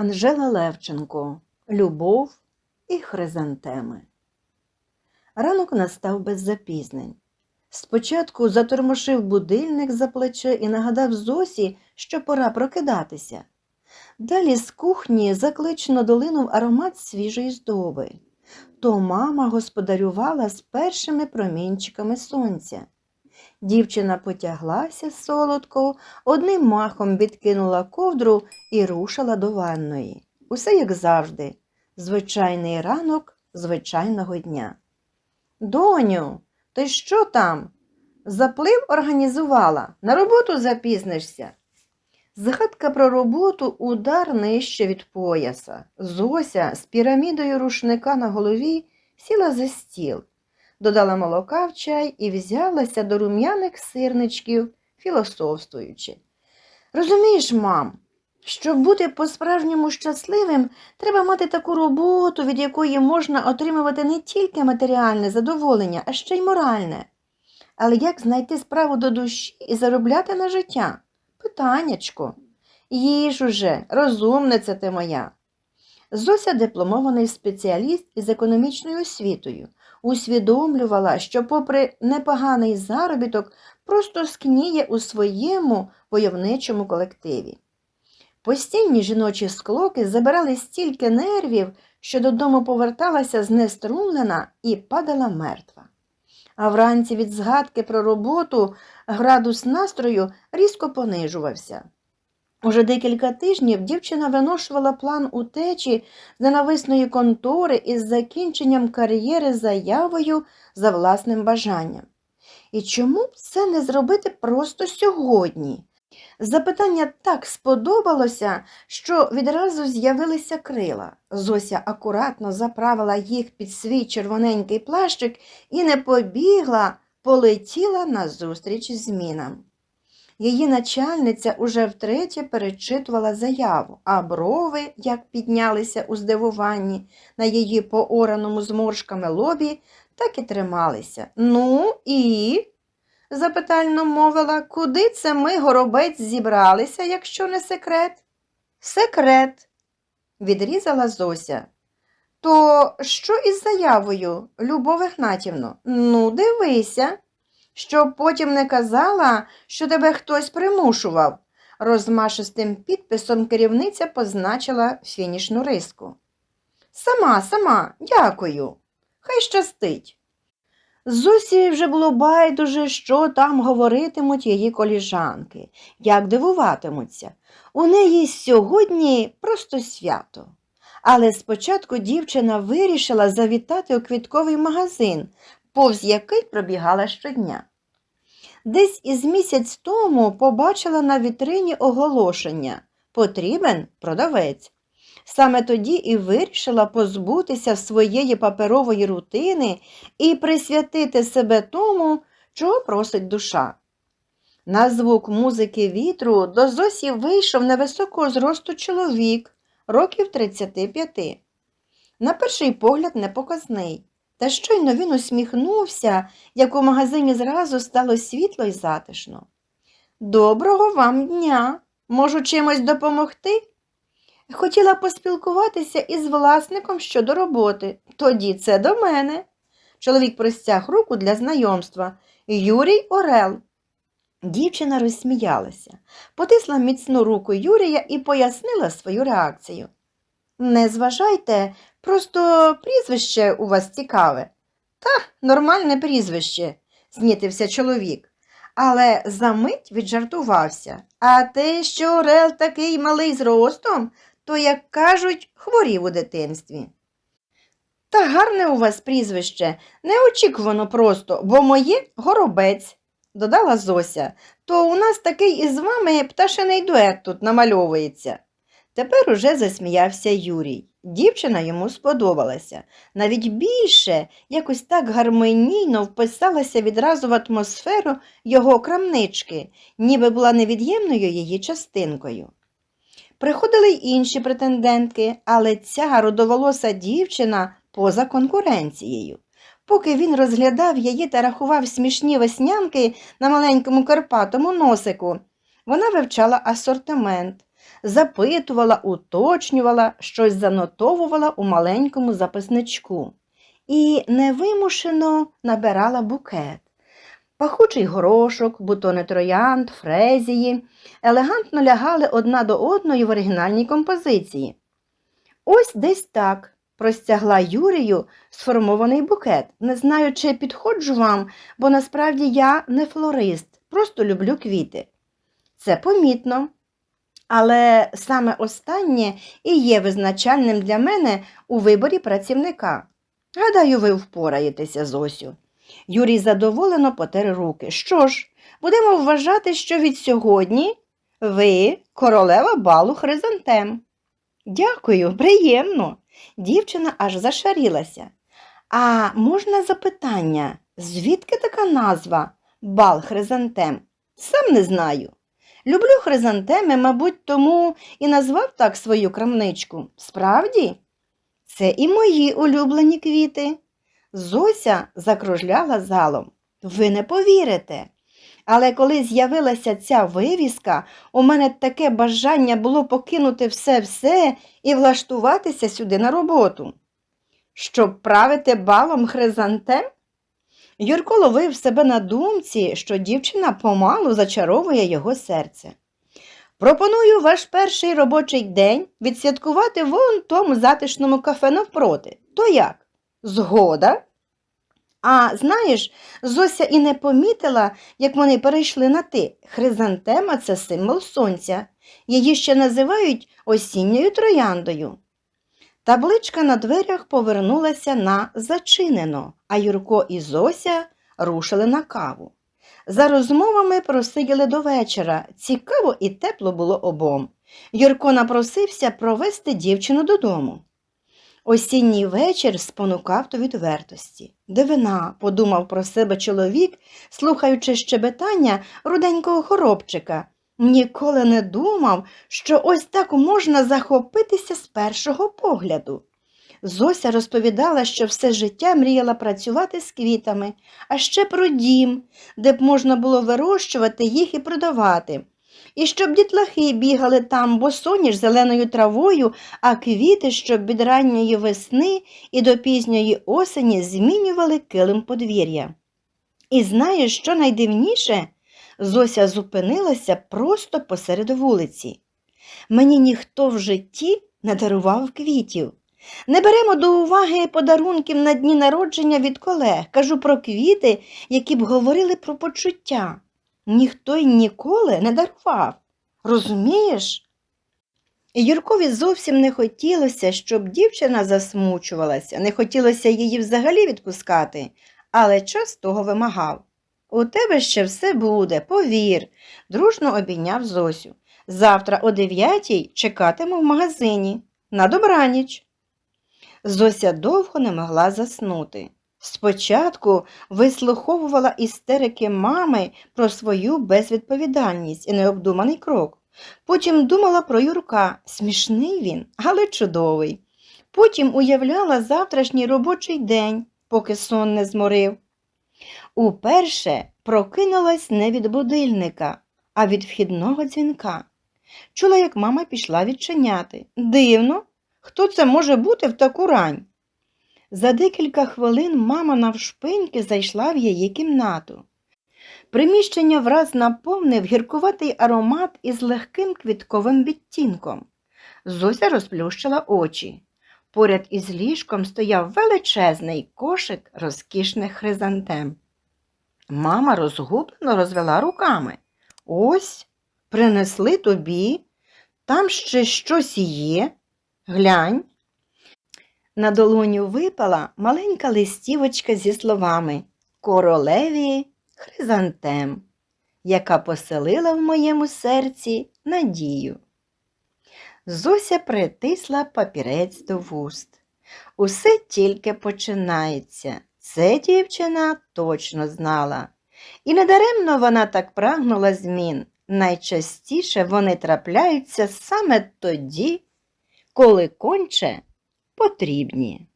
Анжела Левченко Любов і хризантеми. Ранок настав без запізнень. Спочатку затормошив будильник за плече і нагадав Зосі, що пора прокидатися. Далі з кухні заклично долинув аромат свіжої здоби. То мама господарювала з першими промінчиками сонця. Дівчина потяглася солодко, одним махом відкинула ковдру і рушила до ванної. Усе як завжди, звичайний ранок звичайного дня. Доню, ти що там? Заплив організувала, на роботу запізнишся. Згадка про роботу удар нижче від пояса. Зося з пірамідою рушника на голові сіла за стіл, додала молока в чай і взялася до рум'яних сирничків, філософствуючи. Розумієш, мам, щоб бути по-справжньому щасливим, треба мати таку роботу, від якої можна отримувати не тільки матеріальне задоволення, а ще й моральне. Але як знайти справу до душі і заробляти на життя? Питаннячко. Їж уже, розумниця ти моя. Зося дипломований спеціаліст із економічною освітою, усвідомлювала, що, попри непоганий заробіток, просто скніє у своєму войовничому колективі. Постійні жіночі склоки забирали стільки нервів, що додому поверталася знеструмлена і падала мертва. А вранці від згадки про роботу градус настрою різко понижувався. Уже декілька тижнів дівчина виношувала план утечі з ненависної контори із закінченням кар'єри заявою за власним бажанням. І чому б це не зробити просто сьогодні? Запитання так сподобалося, що відразу з'явилися крила. Зося акуратно заправила їх під свій червоненький плащик і не побігла, полетіла назустріч змінам. Її начальниця уже втретє перечитувала заяву, а брови, як піднялися у здивуванні на її поораному зморшками лобі, так і трималися. Ну і? запитально мовила, куди це ми, горобець, зібралися, якщо не секрет? Секрет, відрізала Зося. То що із заявою, Любов Ігнатівно? Ну, дивися, щоб потім не казала, що тебе хтось примушував. Розмашистим підписом керівниця позначила фінішну риску. Сама, сама, дякую. Хай щастить. Зосі вже було байдуже, що там говоритимуть її коліжанки, як дивуватимуться. У неї сьогодні просто свято. Але спочатку дівчина вирішила завітати у квітковий магазин, повз який пробігала щодня. Десь із місяць тому побачила на вітрині оголошення потрібен продавець. Саме тоді і вирішила позбутися своєї паперової рутини і присвятити себе тому, чого просить душа. На звук музики вітру до Зосі вийшов невисокого зросту чоловік, років 35. На перший погляд непоказний. Та щойно він усміхнувся, як у магазині зразу стало світло й затишно. Доброго вам дня! Можу чимось допомогти? Хотіла поспілкуватися із власником щодо роботи. Тоді це до мене. Чоловік простяг руку для знайомства. Юрій Орел. Дівчина розсміялася, потисла міцну руку Юрія і пояснила свою реакцію. Не зважайте, просто прізвище у вас цікаве. Та, нормальне прізвище, знітився чоловік. Але за мить віджартувався. А те, що Орел такий малий зростом, то, як кажуть, хворів у дитинстві. Та гарне у вас прізвище, неочікувано просто, бо моє горобець, додала Зося, то у нас такий із вами пташиний дует тут намальовується. Тепер уже засміявся Юрій. Дівчина йому сподобалася. Навіть більше якось так гармонійно вписалася відразу в атмосферу його крамнички, ніби була невід'ємною її частинкою. Приходили й інші претендентки, але ця родоволоса дівчина поза конкуренцією. Поки він розглядав її та рахував смішні веснянки на маленькому карпатому носику, вона вивчала асортимент, запитувала, уточнювала, щось занотовувала у маленькому записничку і невимушено набирала букет. Пахучий горошок, бутони троянд, фрезії елегантно лягали одна до одної в оригінальній композиції. Ось десь так простягла Юрію сформований букет. Не знаю, чи підходжу вам, бо насправді я не флорист, просто люблю квіти. Це помітно. Але саме останнє і є визначальним для мене у виборі працівника. Гадаю, ви впораєтеся, Зосю. Юрій задоволено потер руки. Що ж, будемо вважати, що від сьогодні ви королева балу хризантем. Дякую, приємно. Дівчина аж зашарілася. А можна запитання, звідки така назва бал хризантем? Сам не знаю. Люблю хризантеми, мабуть, тому і назвав так свою крамничку. Справді? Це і мої улюблені квіти. Зося закружляла залом. Ви не повірите. Але коли з'явилася ця вивіска, у мене таке бажання було покинути все-все і влаштуватися сюди на роботу. Щоб правити балом хризантем? Юрко ловив себе на думці, що дівчина помалу зачаровує його серце. Пропоную ваш перший робочий день відсвяткувати вон тому затишному кафе навпроти. То як? Згода? А знаєш, Зося і не помітила, як вони перейшли на ти. Хризантема це символ сонця. Її ще називають осінньою трояндою. Табличка на дверях повернулася на зачинено, а Юрко і Зося рушили на каву. За розмовами просиділи до вечора. Цікаво і тепло було обом. Юрко напросився провести дівчину додому. Осінній вечір спонукав до відвертості. Дивина, подумав про себе чоловік, слухаючи щебетання руденького хоробчика. Ніколи не думав, що ось так можна захопитися з першого погляду. Зося розповідала, що все життя мріяла працювати з квітами, а ще про дім, де б можна було вирощувати їх і продавати. І щоб дітлахи бігали там босоніж зеленою травою, а квіти, щоб від ранньої весни і до пізньої осені змінювали килим подвір'я. І знаєш, що найдивніше? Зося зупинилася просто посеред вулиці. Мені ніхто в житті не дарував квітів. Не беремо до уваги подарунків на дні народження від колег. Кажу про квіти, які б говорили про почуття. Ніхто й ніколи не дарував. Розумієш? Юркові зовсім не хотілося, щоб дівчина засмучувалася, не хотілося її взагалі відпускати, але час того вимагав. У тебе ще все буде, повір, дружно обійняв Зосю. Завтра о дев'ятій чекатиму в магазині. На добраніч. Зося довго не могла заснути. Спочатку вислуховувала істерики мами про свою безвідповідальність і необдуманий крок. Потім думала про Юрка. Смішний він, але чудовий. Потім уявляла завтрашній робочий день, поки сон не зморив. Уперше прокинулась не від будильника, а від вхідного дзвінка. Чула, як мама пішла відчиняти. Дивно, хто це може бути в таку рань? За декілька хвилин мама навшпиньки зайшла в її кімнату. Приміщення враз наповнив гіркуватий аромат із легким квітковим відтінком. Зося розплющила очі. Поряд із ліжком стояв величезний кошик розкішних хризантем. Мама розгублено розвела руками. Ось, принесли тобі, там ще щось є. Глянь. На долоню випала маленька листівочка зі словами Королеві хризантем, яка поселила в моєму серці надію. Зося притисла папірець до вуст. Усе тільки починається. Це дівчина точно знала. І недаремно вона так прагнула змін. Найчастіше вони трапляються саме тоді, коли конче потрібні.